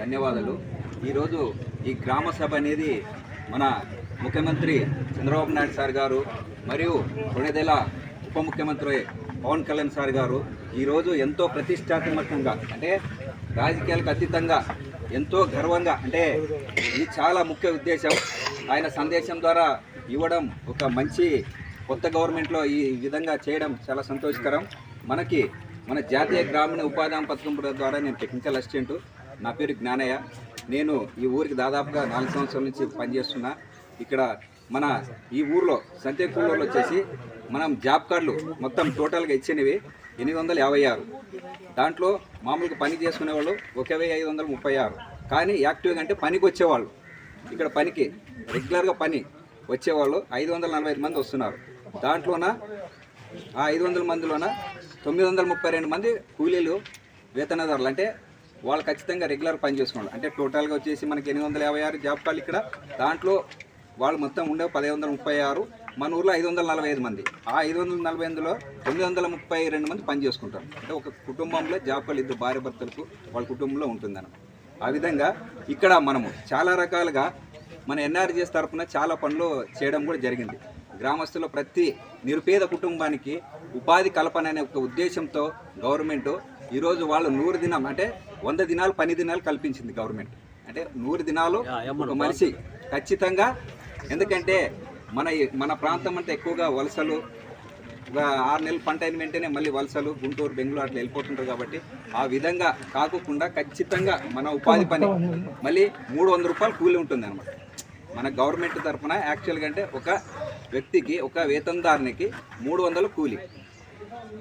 ధన్యవాదాలు. ఈరోజు ఈ గ్రామ సభ అనేది మన ముఖ్యమంత్రి చంద్రబాబు నాయుడు సార్ గారు మరియు కొణిదెల ఉప ముఖ్యమంత్రి పవన్ కళ్యాణ్ సార్ గారు ఈరోజు ఎంతో ప్రతిష్టాత్మకంగా అంటే రాజకీయాలకు అతీతంగా ఎంతో గర్వంగా అంటే ఇది చాలా ముఖ్య ఉద్దేశం. ఆయన సందేశం ద్వారా ఇవ్వడం ఒక మంచి కొత్త గవర్నమెంట్లో ఈ విధంగా చేయడం చాలా సంతోషకరం. మనకి మన జాతీయ గ్రామీణ ఉపాధి పథకం ద్వారా నేను టెక్నికల్ అసిస్టెంట్. నా పేరు జ్ఞానయ్య. నేను ఈ ఊరికి దాదాపుగా నాలుగు సంవత్సరాల నుంచి పనిచేస్తున్నా. ఇక్కడ మన ఈ ఊర్లో సంతేకూళ్ళలో వచ్చేసి మనం జాబ్ కార్డులు మొత్తం టోటల్గా ఇచ్చినవి ఎనిమిది వందల యాభై ఆరు. దాంట్లో మామూలుగా పని చేసుకునే వాళ్ళు ఒక వెయ్యి ఐదు వందల ముప్పై ఆరు. కానీ యాక్టివ్గా అంటే పనికి వచ్చేవాళ్ళు. ఇక్కడ పనికి రెగ్యులర్గా పని వచ్చేవాళ్ళు ఐదు వందల నలభై ఐదు మంది వస్తున్నారు. దాంట్లోన ఆ ఐదు వందల మందిలోన తొమ్మిది వందల ముప్పై రెండు మంది కూలీలు వేతనదారులు. అంటే వాళ్ళు ఖచ్చితంగా రెగ్యులర్ పని చేసుకోండి. అంటే టోటల్గా వచ్చేసి మనకి ఎనిమిది వందల యాభై ఆరు జాబ్ కార్డులు ఇక్కడ. దాంట్లో వాళ్ళు మొత్తం ఉండే పదిహేను వందల ముప్పై ఆరు. మన ఊర్లో ఐదు వందల నలభై ఐదు మంది. ఆ ఐదు వందల నలభై ఐదులో తొమ్మిది వందల ముప్పై రెండు మంది పని చేసుకుంటారు. అంటే ఒక కుటుంబంలో జాబ్ కార్డు ఇద్దరు భార్య భర్తలకు వాళ్ళ కుటుంబంలో ఉంటుందన్నమాట. ఆ విధంగా ఇక్కడ మనము చాలా రకాలుగా మన ఎన్ఆర్జీఎస్ తరఫున చాలా పనులు చేయడం కూడా జరిగింది. గ్రామస్తుల ప్రతి నిరుపేద కుటుంబానికి ఉపాధి కల్పన అనే ఒక ఉద్దేశంతో గవర్నమెంట్ ఈరోజు వాళ్ళు నూరు దినం అంటే వంద దినాలు పని దినాలు కల్పించింది గవర్నమెంట్. అంటే నూరు దినాలు ఒక మనిషి ఖచ్చితంగా ఎందుకంటే మన మన ప్రాంతం అంటే ఎక్కువగా వలసలు ఒక ఆరు నెలలు పంట అయిన వెంటనే మళ్ళీ వలసలు గుంటూరు బెంగళూరు అట్లా వెళ్ళిపోతుంటారు కాబట్టి ఆ విధంగా కాకుండా ఖచ్చితంగా మన ఉపాధి పని మళ్ళీ మూడు వందల రూపాయలు కూలి ఉంటుంది అనమాట మన గవర్నమెంట్ తరఫున యాక్చువల్గా అంటే ఒక వ్యక్తికి ఒక వేతనదారునికి మూడు వందలు కూలి.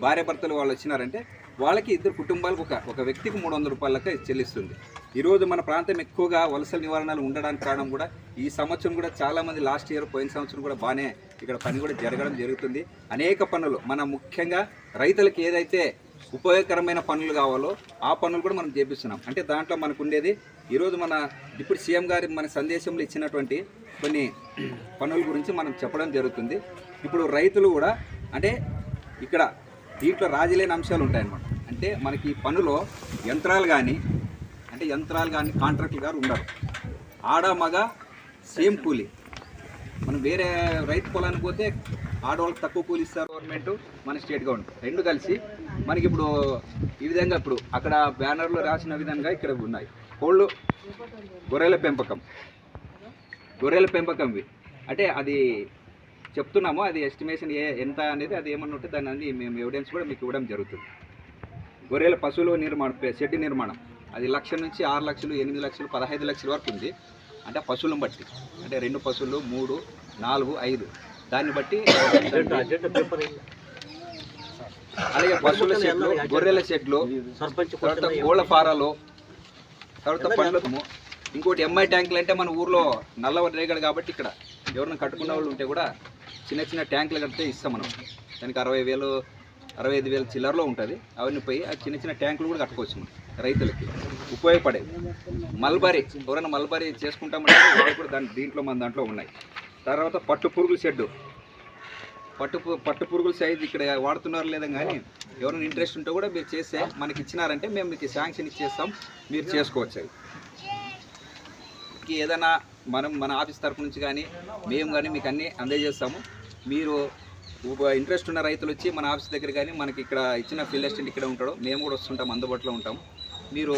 భార్య భర్తలు వాళ్ళు వచ్చినారంటే వాళ్ళకి ఇద్దరు కుటుంబాలకు ఒక ఒక వ్యక్తికి మూడు వందల రూపాయలకి చెల్లిస్తుంది. ఈరోజు మన ప్రాంతం ఎక్కువగా వలసల నివారణలు ఉండడానికి కారణం కూడా ఈ సంవత్సరం కూడా చాలామంది లాస్ట్ ఇయర్ పోయిన సంవత్సరం కూడా బాగానే ఇక్కడ పని కూడా జరగడం జరుగుతుంది. అనేక పనులు మన ముఖ్యంగా రైతులకు ఏదైతే ఉపయోగకరమైన పనులు కావాలో ఆ పనులు కూడా మనం చేపిస్తున్నాం. అంటే దాంట్లో మనకు ఉండేది ఈరోజు మన ఇప్పుడు సీఎం గారి మన సందేశంలో ఇచ్చినటువంటి కొన్ని పనుల గురించి మనం చెప్పడం జరుగుతుంది. ఇప్పుడు రైతులు కూడా అంటే ఇక్కడ దీంట్లో రాజీలేని అంశాలు ఉంటాయన్నమాట. అంటే మనకి పనిలో పనులో యంత్రాలు కానీ అంటే యంత్రాలు కానీ కాంట్రాక్టులు గారు ఉండరు. ఆడ మగ సేమ్ కూలి. మనం వేరే రైతు పొలానికి పోతే ఆడవాళ్ళకి తక్కువ కూలి ఇస్తారు గవర్నమెంట్ మన స్టేట్ గవర్నమెంట్ రెండు కలిసి మనకి ఇప్పుడు ఈ విధంగా ఇప్పుడు అక్కడ బ్యానర్లో రాసిన విధంగా ఇక్కడ ఉన్నాయి. కోళ్ళు గొర్రెల పెంపకం. గొర్రెల పెంపకంవి అంటే అది చెప్తున్నాము అది ఎస్టిమేషన్ ఏ ఎంత అనేది అది ఏమన్నా ఉంటే దాని అనేది మేము ఎవిడెన్స్ కూడా మీకు ఇవ్వడం జరుగుతుంది. గొర్రెల పశువుల నిర్మాణం షెడ్ నిర్మాణం. అది లక్ష నుంచి ఆరు లక్షలు ఎనిమిది లక్షలు పదహైదు లక్షల వరకు ఉంది. అంటే పశువులను బట్టి. అంటే రెండు పశువులు మూడు నాలుగు ఐదు. దాన్ని బట్టి అలాగే పశువుల షెడ్లు గొర్రెల షెడ్లు తర్వాత కోళ్ళ ఫారాలు తర్వాత పండ్లము ఇంకోటి ఎంఐ ట్యాంకులు అంటే మన ఊర్లో నల్ల రేగడు కాబట్టి ఇక్కడ ఎవరైనా కట్టుకున్న వాళ్ళు ఉంటే కూడా చిన్న చిన్న ట్యాంకులు కడితే ఇస్తాం మనం. దానికి అరవై వేలు అరవై ఐదు వేల చిల్లరలో ఉంటుంది. అవన్నీ పోయి ఆ చిన్న చిన్న ట్యాంకులు కూడా కట్టుకోవచ్చు మనం రైతులకి. ఉపయోగపడే మల్బరీ ఎవరైనా మల్బరీ చేసుకుంటామంటే కూడా దాని దీంట్లో మన దాంట్లో ఉన్నాయి. తర్వాత పట్టు పురుగుల షెడ్డు. పట్టు పట్టు పురుగుల సైజ్ ఇక్కడ వాడుతున్నారు లేదా కానీ ఎవరైనా ఇంట్రెస్ట్ ఉంటే కూడా మీరు చేస్తే మనకి ఇచ్చినారంటే మేము మీకు శాంక్షన్ ఇచ్చేస్తాం మీరు చేసుకోవచ్చు. అవి ఏదైనా మనం మన ఆఫీస్ తరపు నుంచి కానీ మేము కానీ మీకు అన్నీ అందజేస్తాము. మీరు ఇంట్రెస్ట్ ఉన్న రైతులు వచ్చి మన ఆఫీస్ దగ్గర కానీ మనకి ఇక్కడ ఇచ్చిన ఫీల్డ్ అసిస్టెంట్ ఇక్కడ ఉంటాడు. మేము కూడా వస్తుంటాం అందుబాటులో ఉంటాం. మీరు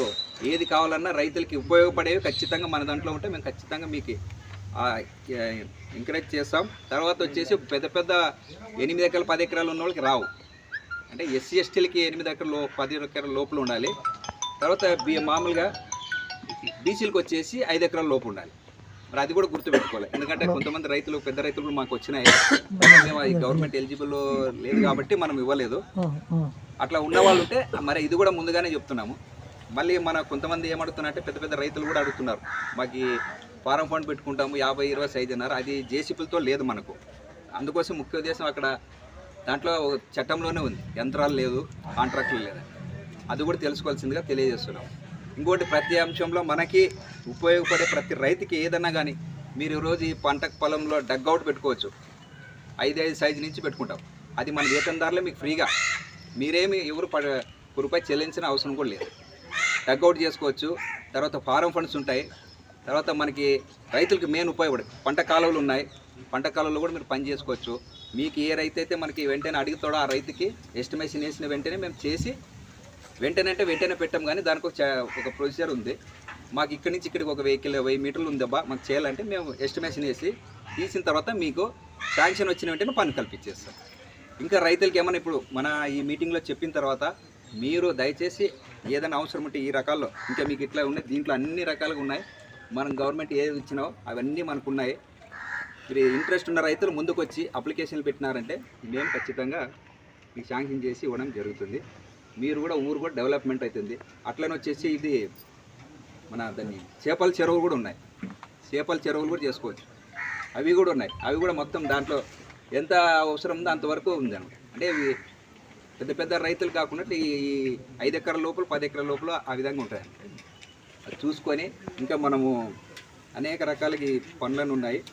ఏది కావాలన్నా రైతులకి ఉపయోగపడేవి ఖచ్చితంగా మన దాంట్లో ఉంటే మేము ఖచ్చితంగా మీకు ఎంకరేజ్ చేస్తాం. తర్వాత వచ్చేసి పెద్ద పెద్ద ఎనిమిది ఎకరాలు పది ఎకరాలు ఉన్న వాళ్ళకి రావు. అంటే ఎస్సీ ఎస్టీలకి ఎనిమిది ఎకరాలు పది ఎకరాల లోపల ఉండాలి. తర్వాత మామూలుగా బీసీలకు వచ్చేసి ఐదు ఎకరాల లోపు ఉండాలి. మరి అది కూడా గుర్తుపెట్టుకోవాలి. ఎందుకంటే కొంతమంది రైతులు పెద్ద రైతులు కూడా మాకు వచ్చినాయి. అది గవర్నమెంట్ ఎలిజిబుల్ లేదు కాబట్టి మనం ఇవ్వలేదు. అట్లా ఉన్న వాళ్ళు ఉంటే మరి ఇది కూడా ముందుగానే చెప్తున్నాము. మళ్ళీ మన కొంతమంది ఏమడుగుతున్నారంటే పెద్ద పెద్ద రైతులు కూడా అడుగుతున్నారు. మాకు ఈ ఫారం ఫండ్ పెట్టుకుంటాము యాభై ఇరవై సైజ్ అన్నారు అది జేసీపీలతో లేదు మనకు. అందుకోసం ముఖ్య ఉద్దేశం అక్కడ దాంట్లో చట్టంలోనే ఉంది. యంత్రాలు లేదు కాంట్రాక్టులు లేదు. అది కూడా తెలుసుకోవాల్సిందిగా తెలియజేస్తున్నాం ఇంకోటి ప్రతి అంశంలో మనకి ఉపయోగపడే ప్రతి రైతుకి ఏదన్నా కానీ మీరు ఈరోజు ఈ పంట పొలంలో డగ్అవుట్ పెట్టుకోవచ్చు. ఐదు ఐదు సైజు నుంచి పెట్టుకుంటాం. అది మన వేతనదారులే మీకు ఫ్రీగా. మీరేమి ఎవరు రూపాయి చెల్లించిన అవసరం కూడా లేదు. డగ్అవుట్ చేసుకోవచ్చు. తర్వాత ఫారం ఫండ్స్ ఉంటాయి. తర్వాత మనకి రైతులకు మెయిన్ ఉపయోగపడే పంట కాలువలు ఉన్నాయి. పంట కాలువలో కూడా మీరు పని చేసుకోవచ్చు. మీకు ఏ రైతు అయితే మనకి వెంటనే అడుగుతాడో ఆ రైతుకి ఎస్టిమేషన్ వేసిన వెంటనే మేము చేసి వెంటనే అంటే వెంటనే పెట్టాం కానీ దానికి ఒక ఒక ప్రొసీజర్ ఉంది. మాకు ఇక్కడి నుంచి ఇక్కడికి ఒక వెహికల్ వెయ్యి మీటర్లు ఉందబ్బా మాకు చేయాలంటే మేము ఎస్టిమేషన్ వేసి తీసిన తర్వాత మీకు శాంక్షన్ వచ్చిన వెంటనే పని కల్పించేస్తాం. ఇంకా రైతులకి ఏమైనా ఇప్పుడు మన ఈ మీటింగ్లో చెప్పిన తర్వాత మీరు దయచేసి ఏదైనా అవసరం ఉంటే ఈ రకాల్లో ఇంకా మీకు ఇట్లా ఉన్నాయి దీంట్లో అన్ని రకాలుగా ఉన్నాయి మనం గవర్నమెంట్ ఏది ఇచ్చినావో అవన్నీ మనకు ఉన్నాయి. మీరు ఇంట్రెస్ట్ ఉన్న రైతులు ముందుకు వచ్చి అప్లికేషన్లు పెట్టినారంటే మేము ఖచ్చితంగా మీకు శాంక్షన్ చేసి ఇవ్వడం జరుగుతుంది. మీరు కూడా ఊరు కూడా డెవలప్మెంట్ అవుతుంది అట్లనే వచ్చేసి ఇది మన దాన్ని చేపల చెరువులు కూడా ఉన్నాయి. చేపల చెరువులు కూడా చేసుకోవచ్చు. అవి కూడా ఉన్నాయి. అవి కూడా మొత్తం దాంట్లో ఎంత అవసరం ఉందో అంతవరకు ఉంది అనమాట అంటే ఇవి పెద్ద పెద్ద రైతులు కాకుండా ఈ ఐదు ఎకరాల లోపల పది ఎకరాల లోపల ఆ విధంగా ఉంటాయి. అది చూసుకొని ఇంకా మనము అనేక రకాలకి పనులను ఉన్నాయి.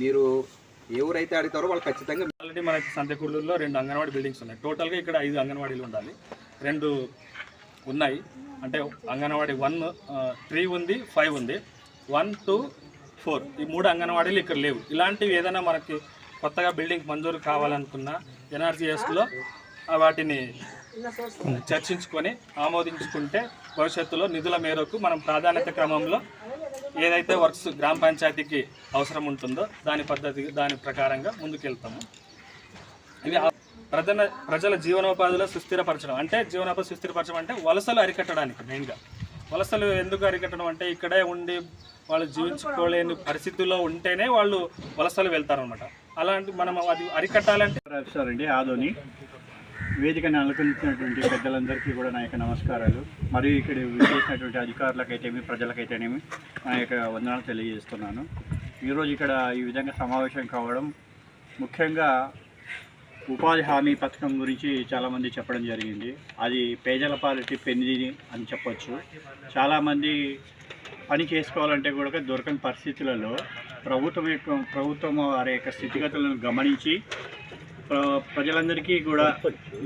మీరు ఎవరైతే అడుగుతారో వాళ్ళు ఖచ్చితంగా ఆల్రెడీ మనకి సంతకూరులో రెండు అంగన్వాడీ బిల్డింగ్స్ ఉన్నాయి. టోటల్గా ఇక్కడ ఐదు అంగన్వాడీలు ఉండాలి. రెండు ఉన్నాయి. అంటే అంగన్వాడీ వన్ త్రీ ఉంది ఫైవ్ ఉంది. వన్ టూ ఫోర్ ఈ మూడు అంగన్వాడీలు ఇక్కడ లేవు. ఇలాంటివి ఏదైనా మనకి కొత్తగా బిల్డింగ్ మంజూరు కావాలనుకున్నా ఎన్ఆర్జీఎస్లో వాటిని చర్చించుకొని ఆమోదించుకుంటే భవిష్యత్తులో నిధుల మేరకు మనం ప్రాధాన్యత క్రమంలో ఏదైతే వర్క్స్ గ్రామ పంచాయతీకి అవసరం ఉంటుందో దాని పద్ధతి దాని ప్రకారంగా ముందుకెళ్తాము. ఇవి ప్రజల ప్రజల జీవనోపాధిలో సుస్థిరపరచడం. అంటే జీవనోపాధి సుస్థిరపరచడం అంటే వలసలు అరికట్టడానికి మెయిన్గా వలసలు ఎందుకు అరికట్టడం అంటే ఇక్కడే ఉండి వాళ్ళు జీవించుకోలేని పరిస్థితుల్లో ఉంటేనే వాళ్ళు వలసలు వెళ్తారనమాట అలాంటి మనం అది అరికట్టాలంటే ప్రొఫెసర్ అండి ఆదోని. వేదికను అలంకరించినటువంటి పెద్దలందరికీ కూడా నా యొక్క నమస్కారాలు. మరియు ఇక్కడ విచ్చేసినటువంటి అధికారులకైతేమి ప్రజలకైతేనేమి నా యొక్క వందనాలు తెలియజేస్తున్నాను. ఈరోజు ఇక్కడ ఈ విధంగా సమావేశం కావడం ముఖ్యంగా ఉపాధి హామీ పథకం గురించి చాలామంది చెప్పడం జరిగింది. అది పేదల పాలిటి పెన్నిది అని చెప్పొచ్చు. చాలామంది పని చేసుకోవాలంటే కూడా దొరకని పరిస్థితులలో ప్రభుత్వం యొక్క ప్రభుత్వం వారి యొక్క స్థితిగతులను గమనించి ప్రజలందరికీ కూడా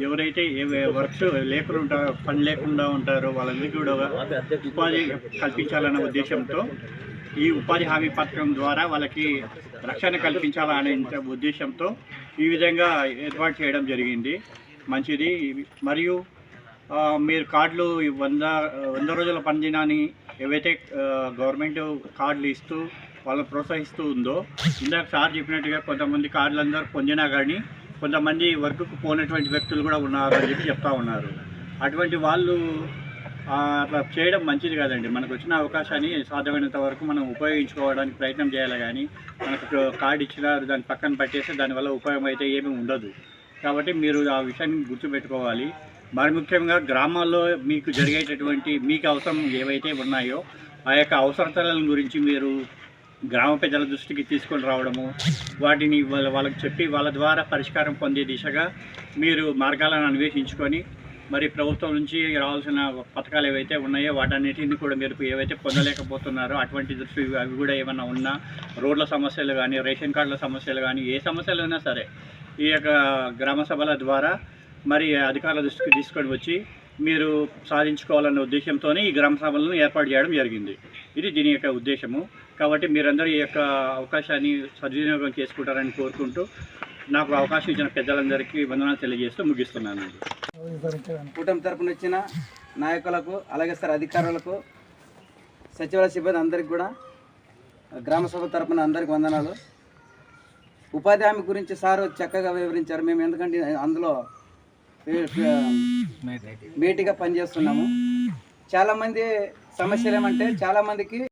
ఎవరైతే ఏ వర్క్స్ లేకుండా ఉంటారో పని లేకుండా ఉంటారో వాళ్ళందరికీ కూడా ఉపాధి కల్పించాలన్న ఉద్దేశంతో ఈ ఉపాధి హామీ పథకం ద్వారా వాళ్ళకి రక్షణ కల్పించాలనే ఉద్దేశంతో ఈ విధంగా ఏర్పాటు చేయడం జరిగింది. మంచిది. మరియు మీరు కార్డులు వంద వంద రోజుల పనిదినాన్ని ఏవైతే గవర్నమెంట్ కార్డులు ఇస్తూ వాళ్ళని ప్రోత్సహిస్తూ ఉందో ఇందాక సార్ చెప్పినట్టుగా కొంతమంది కార్డులు అందరూ పొందినా కానీ కొంతమంది వర్క్కు పోయినటువంటి వ్యక్తులు కూడా ఉన్నారు అని చెప్పి చెప్తా ఉన్నారు. అటువంటి వాళ్ళు అట్లా చేయడం మంచిది కాదండి. మనకు వచ్చిన అవకాశాన్ని సాధ్యమైనంత వరకు మనం ఉపయోగించుకోవడానికి ప్రయత్నం చేయాలి కానీ మనకు కార్డు ఇచ్చినా దాన్ని పక్కన పెట్టేస్తే దానివల్ల ఉపయోగం అయితే ఏమీ ఉండదు. కాబట్టి మీరు ఆ విషయాన్ని గుర్తుపెట్టుకోవాలి. మరి ముఖ్యంగా గ్రామాల్లో మీకు జరిగేటటువంటి మీకు అవసరం ఏవైతే ఉన్నాయో ఆ యొక్క అవసరతల గురించి మీరు గ్రామ ప్రజల దృష్టికి తీసుకొని రావడము వాటిని వాళ్ళ వాళ్ళకి చెప్పి వాళ్ళ ద్వారా పరిష్కారం పొందే దిశగా మీరు మార్గాలను అన్వేషించుకొని మరి ప్రభుత్వం నుంచి రావాల్సిన పథకాలు ఏవైతే ఉన్నాయో వాటన్నిటిని కూడా మీరు ఏవైతే పొందలేకపోతున్నారో అటువంటి దృష్టి అవి కూడా ఏమన్నా ఉన్నా రోడ్ల సమస్యలు కానీ రేషన్ కార్డుల సమస్యలు కానీ ఏ సమస్యలు అయినా సరే ఈ యొక్క గ్రామ సభల ద్వారా మరి అధికారుల దృష్టికి తీసుకొని వచ్చి మీరు సాధించుకోవాలన్న ఉద్దేశంతోనే ఈ గ్రామ సభలను ఏర్పాటు చేయడం జరిగింది. ఇది దీని యొక్క ఉద్దేశము. కాబట్టి మీరందరూ ఈ యొక్క అవకాశాన్ని సద్వినియోగం చేసుకుంటారని కోరుకుంటూ నాకు అవకాశం ఇచ్చిన పెద్దలందరికీ వందనాలు తెలియజేస్తూ ముగిస్తున్నాను. కూటమి తరపున వచ్చిన నాయకులకు అలాగే సార్ అధికారులకు సచివాలయ సిబ్బంది అందరికి కూడా గ్రామ సభ తరపున అందరికి వందనాలు. ఉపాధి హామీ గురించి సార్ చక్కగా వివరించారు. మేము ఎందుకంటే అందులో మేటిగా పనిచేస్తున్నాము. చాలామంది సమస్యలు ఏమంటే చాలామందికి